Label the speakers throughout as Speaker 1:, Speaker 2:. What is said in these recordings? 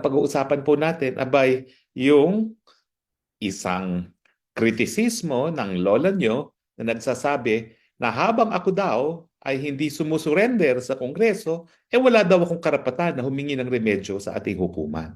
Speaker 1: pag-uusapan po natin abay yung isang kritisismo ng lola nyo na nagsasabi na habang ako daw ay hindi sumusurrender sa Kongreso, eh wala daw akong karapatan na humingi ng remedyo sa ating hukuman.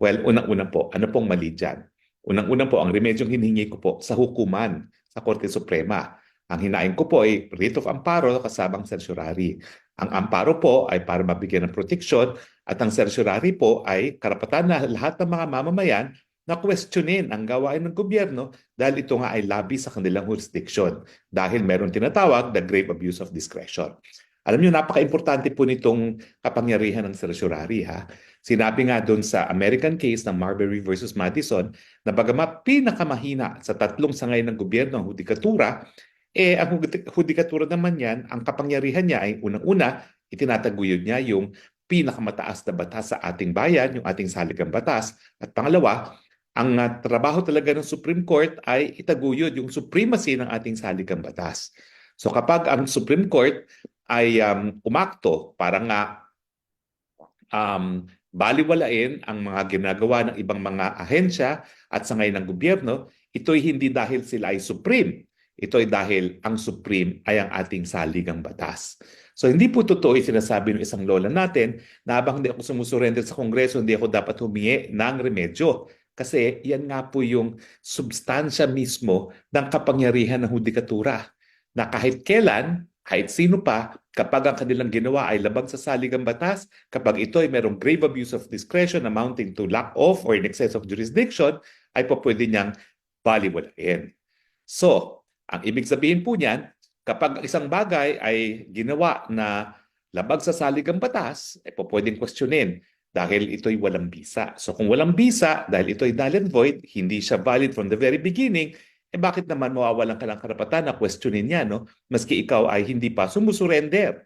Speaker 1: Well, unang-una po, ano pong mali dyan? Unang-una po, ang remedyong hinihingi ko po sa hukuman, sa Korte Suprema. Ang hinain ko po ay writ of amparo kasabang certiorari. Ang amparo po ay para mabigyan ng proteksyon at ang certiorari po ay karapatan na lahat ng mga mamamayan na questionin ang gawain ng gobyerno dahil ito nga ay labi sa kanilang jurisdiction dahil meron tinatawag the grave abuse of discretion. Alam niyo, napaka-importante po nitong kapangyarihan ng certiorari. Ha? Sinabi nga doon sa American case ng Marbury versus Madison na bagamat pinakamahina sa tatlong sangay ng gobyerno ang hudikatura, eh ang hudi- hudikatura naman yan, ang kapangyarihan niya ay unang-una, itinataguyod niya yung pinakamataas na batas sa ating bayan, yung ating saligang batas. At pangalawa, ang uh, trabaho talaga ng Supreme Court ay itaguyod yung supremacy ng ating saligang batas. So kapag ang Supreme Court ay um, umakto para nga um, baliwalain ang mga ginagawa ng ibang mga ahensya at sangay ng gobyerno, ito'y hindi dahil sila ay supreme. Ito'y dahil ang supreme ay ang ating saligang batas. So hindi po totoo yung sinasabi ng isang lola natin na habang hindi ako sumusurrender sa Kongreso, hindi ako dapat humingi ng remedyo. Kasi yan nga po yung substansya mismo ng kapangyarihan ng hudikatura na kahit kailan, kahit sino pa, kapag ang kanilang ginawa ay labag sa saligang batas, kapag ito ay merong grave abuse of discretion amounting to lack of or in excess of jurisdiction, ay po pwede niyang baliwalain. So, ang ibig sabihin po niyan, kapag isang bagay ay ginawa na labag sa saligang batas, ay po pwedeng questionin dahil ito'y walang bisa. So kung walang bisa, dahil ito'y null and void, hindi siya valid from the very beginning, eh bakit naman mawawalan ka ng karapatan na questionin niya, no? Maski ikaw ay hindi pa sumusurrender